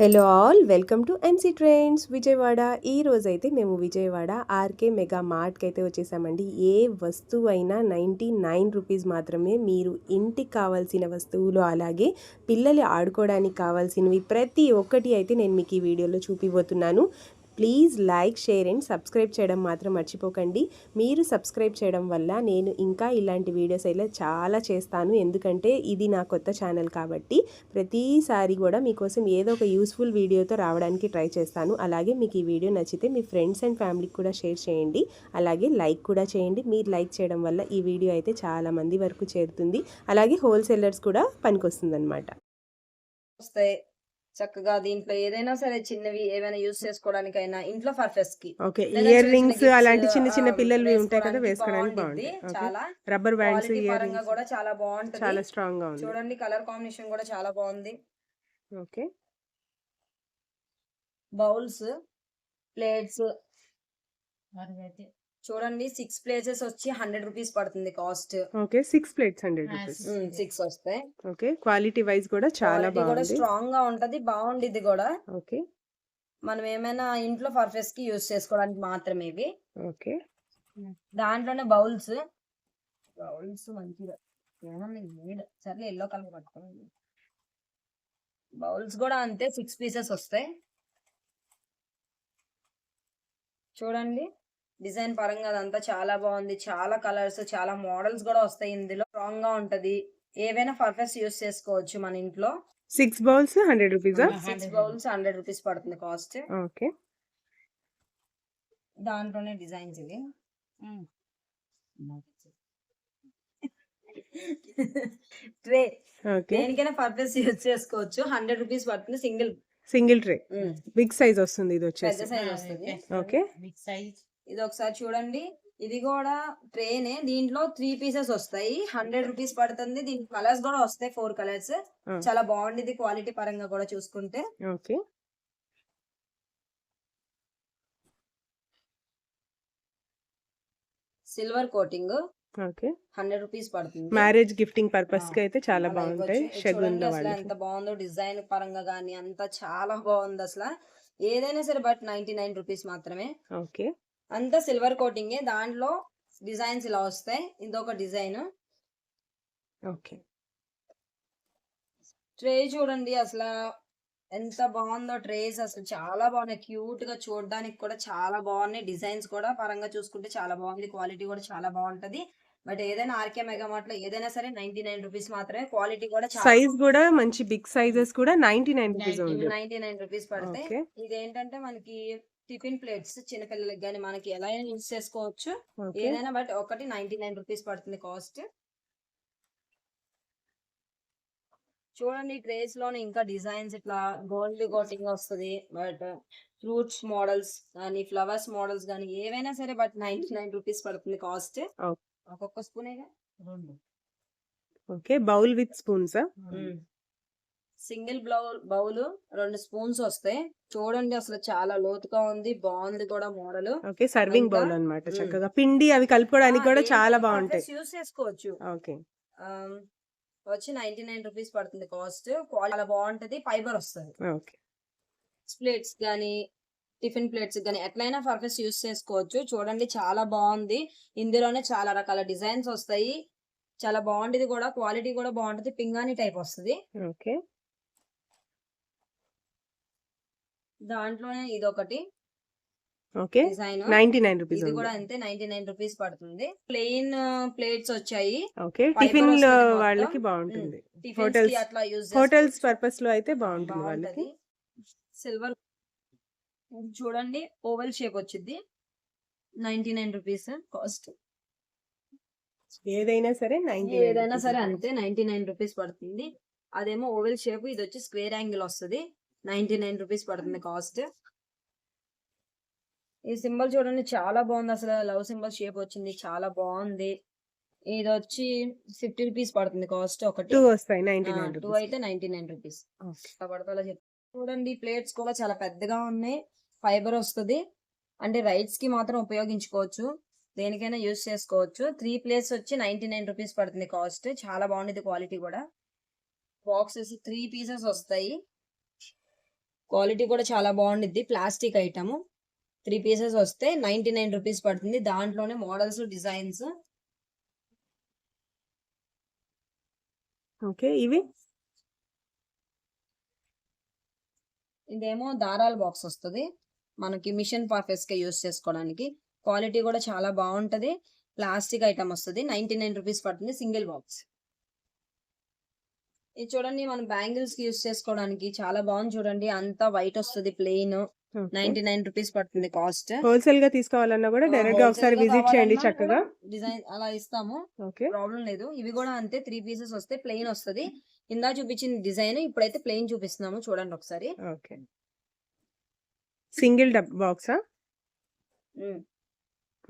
Hello all welcome to NC trains Vijayawada ఈ రోజైతే మేము విజయవాడ ఆర్కే మెగా మార్ట్కి అయితే వచ్చేసామండి. ఏ వస్తువు అయినా నైంటీ నైన్ రూపీస్ మాత్రమే మీరు ఇంటికి కావాల్సిన వస్తువులు అలాగే పిల్లలు ఆడుకోవడానికి కావాల్సినవి ప్రతి ఒక్కటి అయితే నేను మీకు ఈ వీడియోలో చూపిపోతున్నాను please like share and subscribe చేయడం మాత్రం మర్చిపోకండి. మీరు సబ్స్క్రైబ్ చేయడం వల్ల నేను ఇంకా ఇలాంటి వీడియోస్ అయితే చాలా చేస్తాను. ఎందుకంటే ఇది నా కొత్త ఛానల్ కాబట్టి ప్రతిసారి కూడా మీకోసం ఏదో ఒక యూస్ఫుల్ వీడియోతో రావడానికి ట్రై చేస్తాను. అలాగే మీకు ఈ వీడియో నచ్చితే మీ ఫ్రెండ్స్ అండ్ ఫ్యామిలీకి కూడా షేర్ చేయండి. అలాగే లైక్ కూడా చేయండి. మీరు లైక్ చేయడం వల్ల ఈ వీడియో అయితే చాలా మంది వరకు చేరుతుంది. అలాగే హోల్సేలర్స్ కూడా పనికొస్తుంది అనమాట వస్తాయి చక్కగా దీంట్లో ఏదైనా సరే చిన్నవి ఏవైనా యూస్ చేసుకోవడానికైనా ఇంట్లో పర్ఫెస్కి ఓకే ఇయర్ రింగ్స్ అలాంటి చిన్న చిన్న పిల్లలు ఉంటాయి కదా వేసుకోవడానికి. బాగుంటాయి. చాలా రబ్బర్ బ్యాండ్స్ ఇయర్ రింగ్స్ కూడా చాలా బాగుంటది. చాలా స్ట్రాంగ్గా ఉంది. చూడండి కలర్ కాంబినేషన్ కూడా చాలా బాగుంది. ఓకే. Bowls plates. చూడండి సిక్స్ ప్లేసెస్ వచ్చి హండ్రెడ్ రూపీస్ పడుతుంది cost okay six plates hundred rupees six వస్తాయి. ఓకే క్వాలిటీ వైజ్ కూడా చాలా కూడా బాగుంది. స్ట్రాంగ్గా ఉంటది బాగుండిద్ది కూడా. ఓకే. మనం ఏమైనా ఇంట్లో పర్ఫెస్కి యూస్ చేసుకోవడానికి మాత్రమే ఇవి. ఓకే. దాంట్లోనే బౌల్స్ బౌల్స్ మంచిగా. ఏమన్నా నీడ సర్లే ఎల్లో కలర్ పట్టుకోండి. బౌల్స్ కూడా అంతే సిక్స్ పీసెస్ వస్తాయి. చూడండి. డిజైన్ పరంగా అదంతా చాలా బాగుంది. చాలా కలర్స్ చాలా మోడల్స్ కూడా వస్తాయి ఇందులో. స్ట్రాంగ్గా ఉంటది. ఏవైనా పర్ఫెక్ట్ యూస్ చేసుకోవచ్చు మన ఇంట్లో. సిక్స్ బౌల్స్ హండ్రెడ్ రూపీసా సిక్స్ బౌల్స్ హండ్రెడ్ రూపీస్ పడుతుంది కాస్ట్ ఓకే దాంట్లోనే డిజైన్స్ ఇవి. ట్రే ఓకే దేనికైనా పర్పస్ యూజ్ చేసుకోవచ్చు. హండ్రెడ్ రూపీస్ పడుతుంది single single tray big size వస్తుంది ఇది పెద్ద వచ్చేసి సైజ్ వస్తుంది. ఓకే ఇది ఒకసారి చూడండి. ఇది కూడా ట్రేనే దీంట్లో త్రీ పీసెస్ వస్తాయి. హండ్రెడ్ రూపీస్ పడుతుంది. దీని కలర్స్ కూడా వస్తాయి ఫోర్ కలర్స్ చాలా బాగుంది క్వాలిటీ పరంగా కూడా చూసుకుంటే. Okay. Silver coating okay. Hundred rupees పడుతుంది. మ్యారేజ్ గిఫ్టింగ్ పర్పస్కి అయితే చాలా బాగుంటాయి. షగున్లో ఎంత బాగుందో డిజైన్ పరంగా కానీ అంతా చాలా బాగుంది అసలు. ఏదైనా సరే బట్ నైన్టీ నైన్ రూపీస్ మాత్రమే. ఓకే. అంతా సిల్వర్ కోటింగ్ దాంట్లో డిజైన్స్ ఇలా వస్తాయి. ఇదొక డిజైన్. ఓకే. ట్రే చూడండి అసలు ఎంత బాగుందో ట్రేస్. అసలు చాలా బాగున్నాయి. క్యూట్గా చూడడానికి కూడా చాలా బాగున్నాయి. డిజైన్స్ కూడా పరంగా చూసుకుంటే చాలా బాగుంది. క్వాలిటీ కూడా చాలా బాగుంటది. బట్ ఏదైనా ఆర్కే మెగామార్ట్లో ఏదైనా సరే నైన్టీ నైన్ రూపీస్ మాత్రమే క్వాలిటీ కూడా సైజ్ కూడా మంచి బిగ్ సైజెస్ కూడా ninety nine rupees ninety nine rupees పడతాయి. ఇదేంటంటే మనకి టిఫిన్ ప్లేట్స్ చిన్నపిల్లలకి కానీ మనకి ఎలా అయినా యూస్ చేసుకోవచ్చు. ఏదైనా బట్ ఒకటి నైన్టీ నైన్ రూపీస్ పడుతుంది కాస్ట్. చూడండి ట్రేస్లోనే ఇంకా డిజైన్స్ ఇట్లా గోల్డ్ కోటింగ్ వస్తుంది బట్ ఫ్రూట్స్ మోడల్స్ కానీ ఫ్లవర్స్ మోడల్స్ కానీ ఏవైనా సరే బట్ నైన్టీ నైన్ రూపీస్ పడుతుంది కాస్ట్. ఒక్కొక్క స్పూన్ రెండు. Okay bowl with spoons? Single బ్లౌ bowl రెండు స్పూన్స్ వస్తాయి చూడండి అసలు చాలా లోతుగా ఉంది బాగుంది కూడా మోడల్. ఓకే సర్వింగ్ బౌల్ అన్నమాట మ్మ్. చక్కగా. పిండి అవి కలుపుకోవడానికి కూడా చాలా బాగుంటాయి. యూస్ చేసుకోవచ్చు. ఓకే. వచ్చి నైన్టీ నైన్ రూపీస్ పడుతుంది కాస్ట్. చాలా బాగుంటది ఫైబర్ వస్తుంది. ఓకే. ప్లేట్స్ కానీ టిఫిన్ ప్లేట్స్ కానీ ఎట్లయినా పర్ఫెక్ట్ యూస్ చేసుకోవచ్చు. చూడండి చాలా బాగుంది. ఇందులోనే చాలా రకాల డిజైన్స్ వస్తాయి. చాలా బాగుంటుంది కూడా క్వాలిటీ కూడా బాగుంటది పింగాణి టైప్ వస్తుంది. ఓకే. దాంట్లోనే ఇదొకటి. Okay. Design ninety nine rupees ఇది కూడా అంతే నైన్టీ నైన్ రూపీస్ పడుతుంది. ప్లెయిన్ ప్లేట్స్ వచ్చాయి. ఓకే. టిఫిన్ మొత్తం. వాళ్ళకి బాగుంటుంది. కి అట్లా యూజ్ హోటల్స్ పర్పస్లో అయితే బాగుంటుంది వాళ్ళకి. సిల్వర్ చూడండి ఓవెల్ షేప్ వచ్చింది నైన్టీ నైన్ రూపీస్ కాస్ట్. ఏదైనా సరే ఏదైనా సరే అంతే నైన్టీ నైన్ రూపీస్ పడుతుంది. అదేమో ఓవెల్ షేప్ ఇది వచ్చి స్క్వేర్ యాంగిల్ వస్తుంది. నైన్టీ నైన్ రూపీస్ పడుతుంది కాస్ట్. ఈ సింబల్ చూడండి చాలా బాగుంది. అసలు లవ్ సింబల్ షేప్ వచ్చింది చాలా బాగుంది. ఇది వచ్చి ఫిఫ్టీ రూపీస్ పడుతుంది కాస్ట్ ఒకటి. టూ వస్తాయి నైన్టీ నైన్ టూ అయితే నైన్టీ నైన్ రూపీస్. చెప్. చూడండి ప్లేట్స్ కూడా చాలా పెద్దగా ఉన్నాయి. ఫైబర్ వస్తుంది. అంటే రైట్స్కి మాత్రం ఉపయోగించుకోవచ్చు. దేనికైనా యూస్ చేసుకోవచ్చు. త్రీ ప్లేట్స్ వచ్చి నైన్టీ నైన్ రూపీస్ పడుతుంది కాస్ట్. చాలా బాగుంది క్వాలిటీ కూడా. బాక్సెస్ త్రీ పీసెస్ వస్తాయి. క్వాలిటీ కూడా చాలా బాగుండిద్ది. Plastic item. త్రీ పీసెస్ వస్తే నైన్టీ నైన్ రూపీస్ పడుతుంది. దాంట్లోనే మోడల్స్ డిజైన్స్. ఓకే ఇవి? ఇదేమో దారాల బాక్స్ వస్తుంది. మనకి మిషన్ పర్పస్గా యూస్ చేసుకోవడానికి. క్వాలిటీ కూడా చాలా బాగుంటది. ప్లాస్టిక్ ఐటమ్ వస్తుంది. నైన్టీ నైన్ రూపీస్ పడుతుంది సింగిల్ బాక్స్. ఇది చూడండి మనం బ్యాంగిల్స్కి యూస్ చేసుకోవడానికి చాలా బాగుంది చూడండి. అంతా వైట్ వస్తుంది ప్లెయిన్. నైన్టీ నైన్ రూపీస్ పడుతుంది కాస్ట్. హోల్సేల్గా తీసుకోవాలన్నా కూడా డైరెక్ట్గా ఒకసారి విజిట్ చేయండి చక్కగా. డిజైన్ అలా ఇస్తాము. ఓకే. ప్రాబ్లం లేదు. ఇవి కూడా అంతే త్రీ పీసెస్ వస్తే ప్లెయిన్ వస్తుంది. ఇందా చూపించిన డిజైన్ ఇప్పుడైతే ప్లెయిన్ చూపిస్తున్నాము చూడండి ఒకసారి. ఓకే. సింగిల్ డబ్ బాక్సా?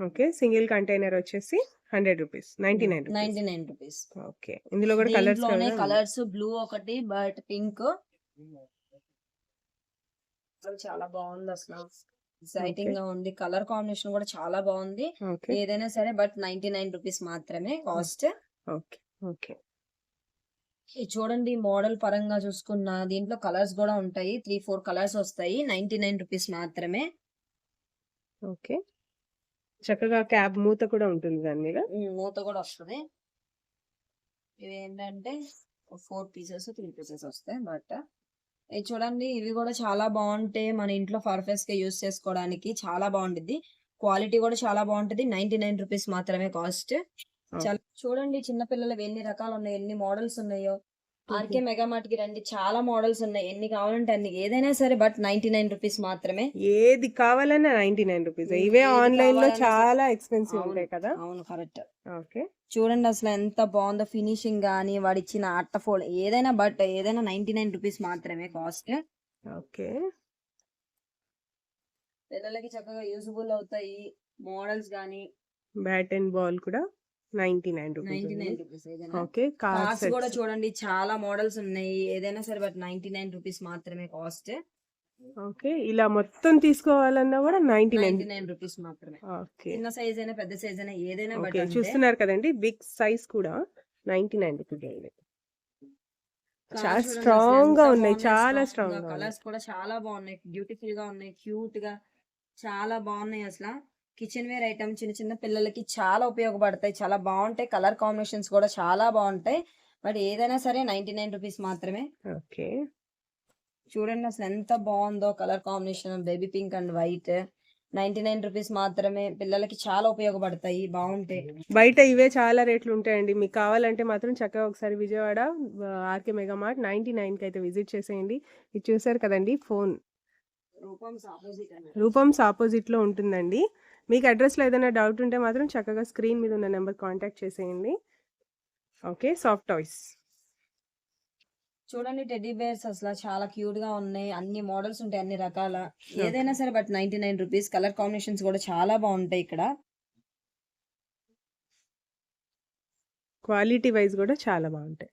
ఓకే. సింగిల్ కంటైనర్ వచ్చేసి hundred rupees ninety nine ninety nine rupees. Okay. ఇందులో కూడా కలర్స్ కలర్స్ బ్లూ ఒకటి బట్ పింక్. చాలా బాగుంది అసలు. ఎక్సైటింగ్గా ఉంది. కలర్ కాంబినేషన్ కూడా చాలా బాగుంది. ఏదైనా సరే బట్ నైన్టీ నైన్ రూపీస్ మాత్రమే కాస్ట్. ఓకే. ఓకే. చూడండి మోడల్ పరంగా చూసుకున్న దీంట్లో కలర్స్ కూడా ఉంటాయి. త్రీ ఫోర్ కలర్స్ వస్తాయి. నైన్టీ నైన్ రూపీస్ మాత్రమే. ఓకే. చక్కగా క్యాబ్ మూత కూడా ఉంటుంది దాని మీద. మూత కూడా వస్తుంది. ఇవి ఏంటంటే ఫోర్ పీసెస్ త్రీ పీసెస్ వస్తాయి బట్ ఇది చూడండి ఇవి కూడా చాలా బాగుంటాయి మన ఇంట్లో పర్ఫెక్ట్గా యూస్ చేసుకోవడానికి. చాలా బాగుంటుంది. క్వాలిటీ కూడా చాలా బాగుంటది. నైన్టీ నైన్ రూపీస్ మాత్రమే కాస్ట్. చాలా చూడండి చిన్న పిల్లలు ఎన్ని రకాలు ఉన్నాయి ఎన్ని మోడల్స్ ఉన్నాయో. ఆర్కే మెగా మార్ట్కి రండి. చాలా మోడల్స్ ఉన్నాయి. ఎన్ని కావాలంటే అన్ని. ఏదైనా సరే బట్ నైన్టీ నైన్ రూపీస్ మాత్రమే. ఏది కావాలన్నా నైన్టీ నైన్ రూపీస్. ఇవే ఆన్లైన్లో చాలా ఎక్స్పెన్సివ్ ఉంటాయి కదా? అవును కరెక్ట్. ఓకే. చూడండి అసలు ఎంత బాగుందో ఫినిషింగ్ గానీ వాడు ఇచ్చిన అట్ట ఫోల్డ్. ఏదైనా బట్ ఏదైనా నైన్టీ నైన్ రూపీస్ మాత్రమే కాస్ట్. ఓకే. పిల్లలకి చక్కగా యూజబుల్ అవుతాయి. మోడల్స్ గానీ. బ్యాట్ అండ్ బాల్ కూడా? Ninety nine rupees okay cars కూడా చూడండి చాలా మోడల్స్ ఉన్నాయి. ఏదైనా సరే బట్ నైన్టీ నైన్ రూపీస్ మాత్రమే కాస్ట్. ఓకే ఇలా మొత్తం తీసుకోవాలన్నా కూడా ninety nine ninety nine rupees మాత్రమే. ఓకే. చిన్న సైజ్ అయినా పెద్ద సైజ్ అయినా ఏదైనా చూస్తున్నారు కదండి బిగ్ సైజ్ కూడా నైన్టీ నైన్ రూపీస్ అండి. చాలా స్ట్రాంగ్గా ఉన్నాయి చాలా స్ట్రాంగ్ కలర్స్ కూడా చాలా బాగున్నాయి. బ్యూటిఫుల్గా ఉన్నాయి క్యూట్గా చాలా బాగున్నాయి అసలు. కిచెన్ వేర్ ఐటమ్ చిన్న చిన్న పిల్లలకి చాలా ఉపయోగపడతాయి. చాలా బాగుంటాయి. కలర్ కాంబినేషన్స్ కూడా చాలా బాగుంటాయి. బట్ ఏదైనా సరే నైన్టీ నైన్ రూపీస్ మాత్రమే. ఓకే. చూడండి అసలు ఎంత బాగుందో colour combination. Baby pink and white. Ninety nine rupees మాత్రమే. పిల్లలకి చాలా ఉపయోగపడతాయి. బాగుంటాయి. బయట ఇవే చాలా రేట్లు ఉంటాయండి. మీకు కావాలంటే మాత్రం చక్కగా ఒకసారి Vijayawada RK mega mart ninety నైన్కి అయితే విజిట్ చేసేయండి. ఇది చూసారు కదండి ఫోన్. రూపమ్స్ ఆపోజిట్ రూపమ్స్ ఆపోజిట్లో ఉంటుందండి. మీకు అడ్రస్లో ఏదైనా డౌట్ ఉంటే మాత్రం చక్కగా స్క్రీన్ మీద ఉన్న నెంబర్ కాంటాక్ట్ చేసేయండి. Okay soft toys. చూడండి టెడ్డీ బేర్స్ అసలు చాలా క్యూట్గా ఉన్నాయి. అన్ని మోడల్స్ ఉంటాయి అన్ని రకాల. ఏదైనా సరే but ninety nine rupees. Colour combinations కూడా చాలా బాగుంటాయి ఇక్కడ. క్వాలిటీ వైజ్ కూడా చాలా బాగుంటాయి.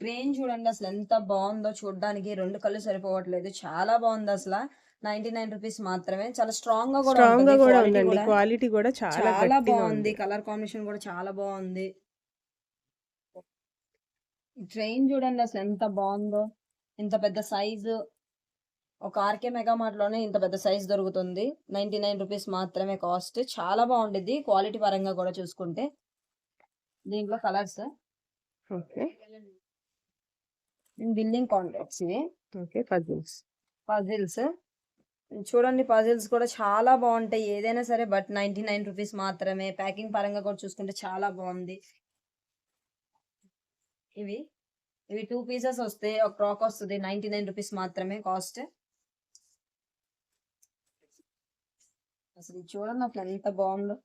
ట్రైన్ చూడండి అసలు ఎంత బాగుందో చూడడానికి. రెండు కళ్ళు సరిపోవట్లేదు. చాలా బాగుంది అసలు. నైన్టీ నైన్ రూపీస్ మాత్రమే. చాలా స్ట్రాంగ్గా కూడా స్ట్రాంగ్గా ఉంటుంది, కూడా ఉందండి. క్వాలిటీ కూడా చాలా చాలా బాగుంది. కలర్ కాంబినేషన్ కూడా చాలా బాగుంది. ట్రైన్ చూడండి అసలు ఎంత బాగుందో. ఇంత పెద్ద సైజు ఒక ఆర్కే మెగా మార్ట్లోనే ఇంత పెద్ద సైజ్ దొరుకుతుంది. నైన్టీ నైన్ రూపీస్ మాత్రమే కాస్ట్ చాలా బాగుండిద్ది. క్వాలిటీ పరంగా కూడా చూసుకుంటే. దీంట్లో కలర్స్ ఓకే. బిల్డింగ్ కాంట్రాక్ట్స్ ఇవి. ఓకే పజిల్స్ పజిల్స్ చూడండి పజిల్స్ కూడా చాలా బాగుంటాయి. ఏదైనా సరే బట్ నైన్టీ నైన్ రూపీస్ మాత్రమే. ప్యాకింగ్ పరంగా కూడా చూసుకుంటే చాలా బాగుంది. ఇవి ఇవి టూ పీసెస్ వస్తాయి ఒక క్రాక్ వస్తుంది. నైన్టీ నైన్ రూపీస్ మాత్రమే కాస్ట్ అసలు చూడండి అసలు ఎంత బాగుందో.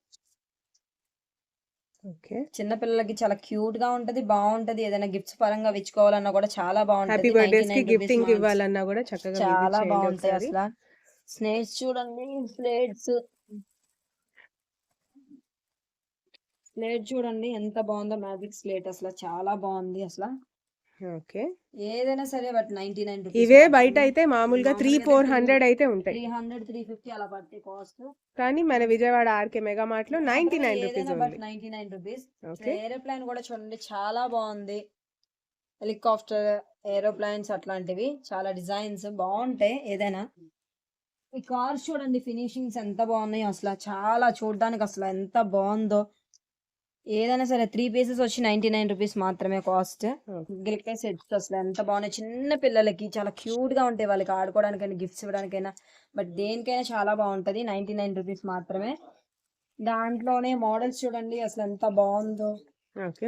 ఓకే. చిన్న పిల్లలకి చాలా క్యూట్గా ఉంటది బాగుంటది. ఏదైనా గిఫ్ట్స్ పరంగా విచ్చుకోవాలన్నా కూడా చాలా బాగుంటది. బర్త్డేస్కి 99 rupees గిఫ్టింగ్ మాత్రమే. ఇవ్వాలన్నా కూడా చక్కగా visit చాలా బాగుంటాయి. అసలు. స్నేక్స్ చూడండి ప్లేట్స్. ప్లేట్ చూడండి ఎంత బాగుందో మ్యాజిక్ స్లేట్ అసలు చాలా బాగుంది అసలు. ఓకే. ఏదైనా సరే బట్ నైన్టీ నైన్ ఇవే బయట అయితే మామూలుగా త్రీ ఫోర్ హండ్రెడ్ అయితే ఉంటాయి. త్రీ హండ్రెడ్ త్రీ ఫిఫ్టీ అలా పడితే కాస్ట్ కానీ మన Vijayawada RK mega మార్ట్లో ninety nine rupees ninety nine rupees. Aeroplane కూడా చూడండి చాలా బాగుంది. హెలికాప్టర్ ఏరోప్లైన్స్ అట్లాంటివి చాలా డిజైన్స్ బాగుంటాయి ఏదైనా. ఈ కార్స్ చూడండి ఫినిషింగ్స్ ఎంత బాగున్నాయి అసలు. చాలా చూడడానికి అసలు ఎంత బాగుందో. ఏదైనా సరే త్రీ పీసెస్ వచ్చి నైన్టీ నైన్ రూపీస్ మాత్రమే కాస్ట్ గిల్కే సెట్స్ అసలు ఎంత బాగున్నాయి. చిన్న పిల్లలకి చాలా క్యూట్గా ఉంటాయి వాళ్ళకి ఆడుకోవడానికైనా గిఫ్ట్స్ ఇవ్వడానికైనా. బట్ దేనికైనా చాలా బాగుంటది. నైన్టీ నైన్ రూపీస్ మాత్రమే. దాంట్లోనే మోడల్స్ చూడండి అసలు ఎంత బాగుందో.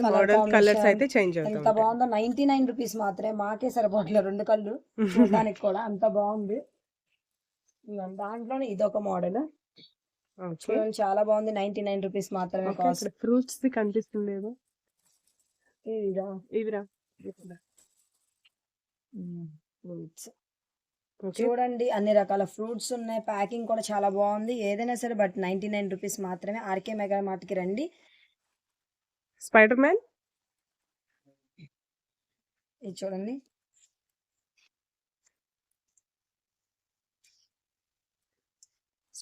మోడల్ కలర్స్ అయితే చేంజ్ ఎంత బాగుందో. నైన్టీ నైన్ రూపీస్ మాత్రమే. మాకే సరిపోవట్లేదు రెండు కళ్ళు. చూడడానికి కూడా అంత బాగుంది. దాంట్లోనే ఇదొక మోడల్. చూడండి చాలా బాగుంది. నైన్టీ నైన్ రూపీస్ మాత్రమే కాస్ట్. ఫ్రూట్స్ కనిపిస్తుంది ఏదో ఇదిగా ఇవిరా ఫ్రూట్స్. చూడండి అన్ని రకాల ఫ్రూట్స్ ఉన్నాయి. ప్యాకింగ్ కూడా చాలా బాగుంది. ఏదైనా సరే బట్ నైన్టీ నైన్ రూపీస్ మాత్రమే. ఆర్కే మెగా మార్ట్కి రండి. Spider Man? ఇది చూడండి.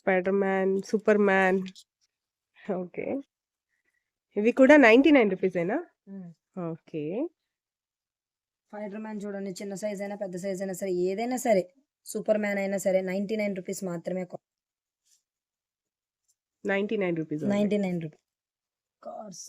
Spider Man Superman okay. ఇవి కూడా నైన్టీ నైన్ రూపీసేనా ఓకే. స్పైడర్ మ్యాన్ చూడండి చిన్న సైజ్ అయినా పెద్ద సైజ్ అయినా సరే ఏదైనా సరే సూపర్ మ్యాన్ అయినా సరే నైన్టీ నైన్ రూపీస్ మాత్రమే ninety nine rupees ninety nine rupees cars.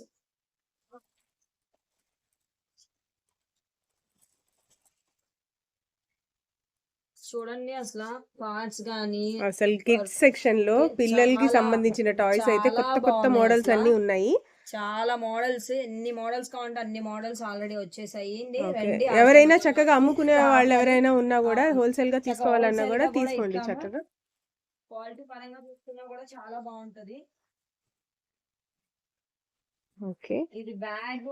చూడండి అసలు కార్డ్స్ గానీ అసలు కిడ్స్ సెక్షన్లో పిల్లలకి సంబంధించిన టాయ్స్ అయితే కొత్త కొత్త మోడల్స్. అన్ని ఉన్నాయి. చాలా మోడల్స్ ఎన్ని మోడల్స్ కావాలంటే అన్ని మోడల్స్ ఆల్రెడీ వచ్చేసాయి. ఎవరైనా చక్కగా అమ్ముకునే వాళ్ళు ఎవరైనా ఉన్నా కూడా హోల్సేల్గా తీసుకోవాలన్నా కూడా తీసుకోండి. చక్కగా. క్వాలిటీ పరంగా చూసుకున్నా కూడా చాలా బాగుంటది. ఓకే. ఇది bag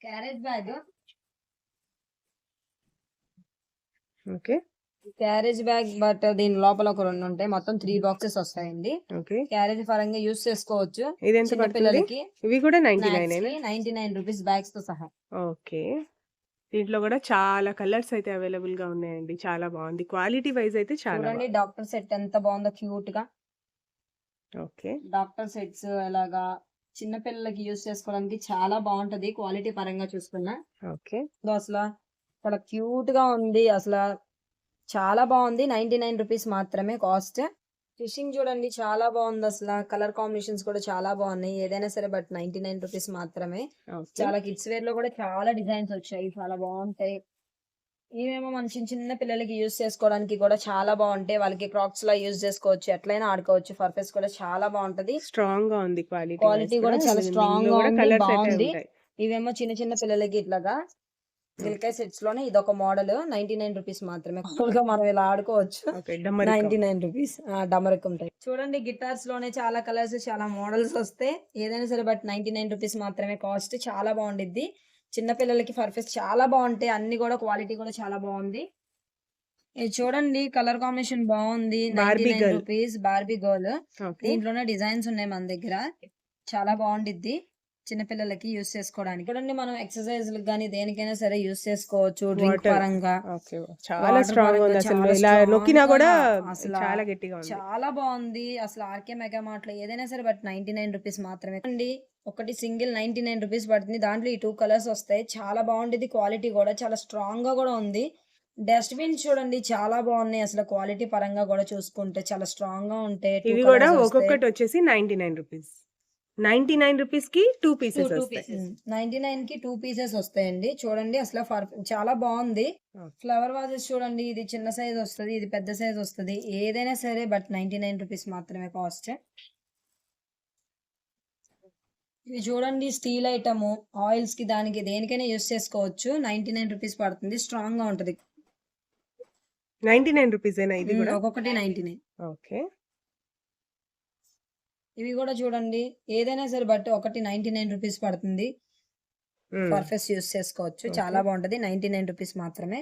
carriage bag okay. Carriage bag but దీని లోపల ఒక రెండు ఉంటాయి. మొత్తం త్రీ బాక్సెస్ వస్తాయండి. ఓకే. క్యారేజ్ పరంగా యూస్ చేసుకోవచ్చు. ఇది పిల్లలకి ఇవి కూడా ninety nine ninety nine rupees బ్యాగ్స్తో సహా. ఓకే. దీంట్లో కూడా చాలా కలర్స్ అయితే అవైలబుల్గా ఉన్నాయండి. చాలా బాగుంది. క్వాలిటీ వైజ్ అయితే చాలా డాక్టర్ సెట్ ఎంత బాగుందో క్యూట్గా ఓకే. డాక్టర్ సెట్స్ ఎలాగా చిన్న పిల్లలకి యూస్ చేసుకోవడానికి చాలా బాగుంటది. క్వాలిటీ పరంగా చూసుకున్నా. ఓకే. ఇదో అసలు చాలా క్యూట్గా ఉంది. అసలు చాలా బాగుంది. నైన్టీ నైన్ రూపీస్ మాత్రమే కాస్ట్. ఫిషింగ్ చూడండి చాలా బాగుంది అసలు. కలర్ కాంబినేషన్స్ కూడా చాలా బాగున్నాయి. ఏదైనా సరే బట్ నైన్టీ నైన్ రూపీస్ మాత్రమే. చాలా కిడ్స్ వేర్లో కూడా చాలా డిజైన్స్ వచ్చాయి. చాలా బాగుంటాయి. ఇవేమో మన చిన్న చిన్న పిల్లలకి యూస్ చేసుకోవడానికి కూడా చాలా బాగుంటాయి. వాళ్ళకి క్రాక్స్ లా యూస్ చేసుకోవచ్చు. ఎట్లయినా ఆడుకోవచ్చు. పర్పస్ కూడా చాలా బాగుంటది. స్ట్రాంగ్గా ఉంది క్వాలిటీ Quality కూడా చాలా strong గా ఉంది, బాగుంది. ఇవేమో చిన్న చిన్న పిల్లలకి ఇట్లాగా గిల్కాయ సెట్స్లోనే ఇదొక మోడల్. నైన్టీ నైన్ రూపీస్ మాత్రమే. మామూలుగా మనం ఇలా ఆడుకోవచ్చు. Ninety nine rupees. డమరక్ ఉంటాయి చూడండి గిటార్స్లోనే చాలా కలర్స్ చాలా మోడల్స్ వస్తాయి ఏదైనా సరే బట్ నైన్టీ నైన్ రూపీస్ మాత్రమే కాస్ట్ చాలా బాగుండిద్ది. చిన్న పిల్లలకి పర్ఫెక్ట్ చాలా బాగుంటాయి. అన్ని కూడా క్వాలిటీ కూడా చాలా బాగుంది. ఇది చూడండి కలర్ కాంబినేషన్ బాగుంది. Ninety. Rupees Barbie girl. Okay. దీంట్లోనే డిజైన్స్ ఉన్నాయి మన దగ్గర. చాలా బాగుండిద్ది. చిన్నపిల్లలకి యూస్ చేసుకోవడానికి. చూడండి మనం ఎక్సర్సైజ్ కానీ దేనికైనా సరే యూస్ చేసుకోవచ్చు డ్రింక్. పరంగా. ఓకే. చాలా స్ట్రాంగ్ ఉంది. అసలు ఇలా నొక్కినా కూడా అసలు చాలా గట్టిగా ఉంది. చాలా బాగుంది. అసలు ఆర్కే మెగా మార్ట్లో ఏదైనా సరే బట్ నైన్టీ నైన్ రూపీస్ మాత్రమే. అండి ఒకటి సింగిల్ నైన్టీ నైన్ రూపీస్ పడుతుంది. దాంట్లో ఈ టూ కలర్స్ వస్తాయి. చాలా బాగుంటుంది క్వాలిటీ కూడా చాలా స్ట్రాంగ్గా కూడా ఉంది. డస్ట్బిన్ చూడండి చాలా బాగున్నాయి. అసలు క్వాలిటీ పరంగా కూడా చూసుకుంటే చాలా స్ట్రాంగ్గా ఉంటాయి ఇవి కూడా ఒక్కొక్కటి వచ్చేసి ninety nine rupees. Ninety nine రూపీస్కి టూ పీసెస్ నైన్టీ నైన్కి టూ పీసెస్ వస్తాయండి. చూడండి అసలు చాలా బాగుంది. ఫ్లవర్ వాజెస్ చూడండి ఇది చిన్న సైజ్ వస్తుంది ఇది పెద్ద సైజ్ వస్తుంది. ఏదైనా సరే బట్ నైన్టీ నైన్ రూపీస్ మాత్రమే కాస్ట్ ఇవి చూడండి స్టీల్ ఐటమ్ ఆయిల్స్కి దానికి దేనికైనా యూస్ చేసుకోవచ్చు. నైన్టీ నైన్ రూపీస్ పడుతుంది స్ట్రాంగ్గా ఉంటది. నైన్టీ నైన్ రూపీస్ ఇది కూడా? ఒక్కొక్కటి నైన్టీ నైన్. ఓకే. ఇవి కూడా చూడండి. ఏదైనా సరే బట్ ఒకటి నైన్టీ నైన్ రూపీస్ పడుతుంది. పర్ఫెక్ట్ యూస్ చేసుకోవచ్చు. చాలా. బాగుంటది. నైన్టీ నైన్ రూపీస్ మాత్రమే.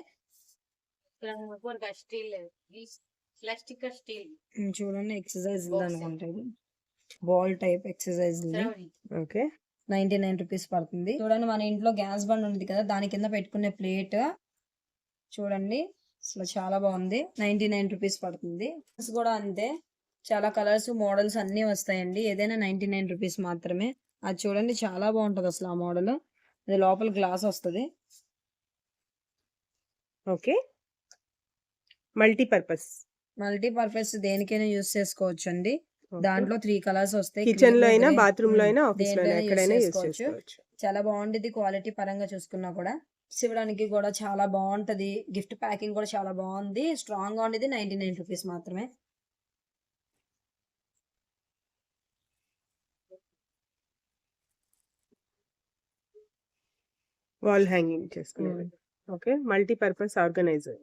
Plastic steel. ఉమ్, చూడండి. ఎక్సర్సైజ్ అనుకుంటా ఇది ball type exercise okay. Ninety nine rupees పడుతుంది. చూడండి మన ఇంట్లో గ్యాస్ బండ్ ఉంది కదా దాని కింద పెట్టుకునే ప్లేట్. చూడండి. అసలు చాలా బాగుంది. నైన్టీ నైన్ రూపీస్ పడుతుంది. కూడా అంతే. చాలా కలర్స్ మోడల్స్ అన్ని వస్తాయండి. ఏదైనా నైన్టీ నైన్ రూపీస్ మాత్రమే. అది చూడండి చాలా బాగుంటది అసలు ఆ మోడల్. అది లోపల గ్లాస్ వస్తుంది. ఓకే. మల్టీపర్పస్. మల్టీపర్పస్ దేనికైనా యూస్ చేసుకోవచ్చు అండి దాంట్లో త్రీ కలర్స్ వస్తాయి. కిచెన్లో అయినా. బాత్రూమ్లో అయినా ఆఫీస్లో అయినా దేంట్లోనైనా use ఎక్కడైనా యూస్ చేసుకోవచ్చు. చేసుకోవచ్చు. చాలా బాగుంటుంది క్వాలిటీ పరంగా చూసుకున్నా కూడా. శివడానికి కూడా చాలా బాగుంటది. గిఫ్ట్ ప్యాకింగ్ కూడా చాలా బాగుంది. స్ట్రాంగ్గా ఉండేది నైన్టీ నైన్ రూపీస్ మాత్రమే. వాల్ హ్యాంగింగ్ చేసుకునేది. ఓకే? Multipurpose organiser.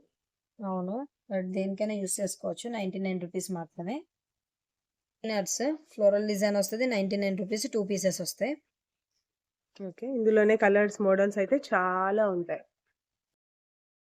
అవును. బట్ దేనికైనా యూస్ చేసుకోవచ్చు. నైన్టీ నైన్ రూపీస్ మాత్రమే. నట్స్. ఫ్లోరల్ డిజైన్ వస్తుంది. Ninety nine rupees two pieces వస్తాయి. ఓకే. ఇందులోనే కలర్స్ మోడల్స్ అయితే చాలా ఉంటాయి.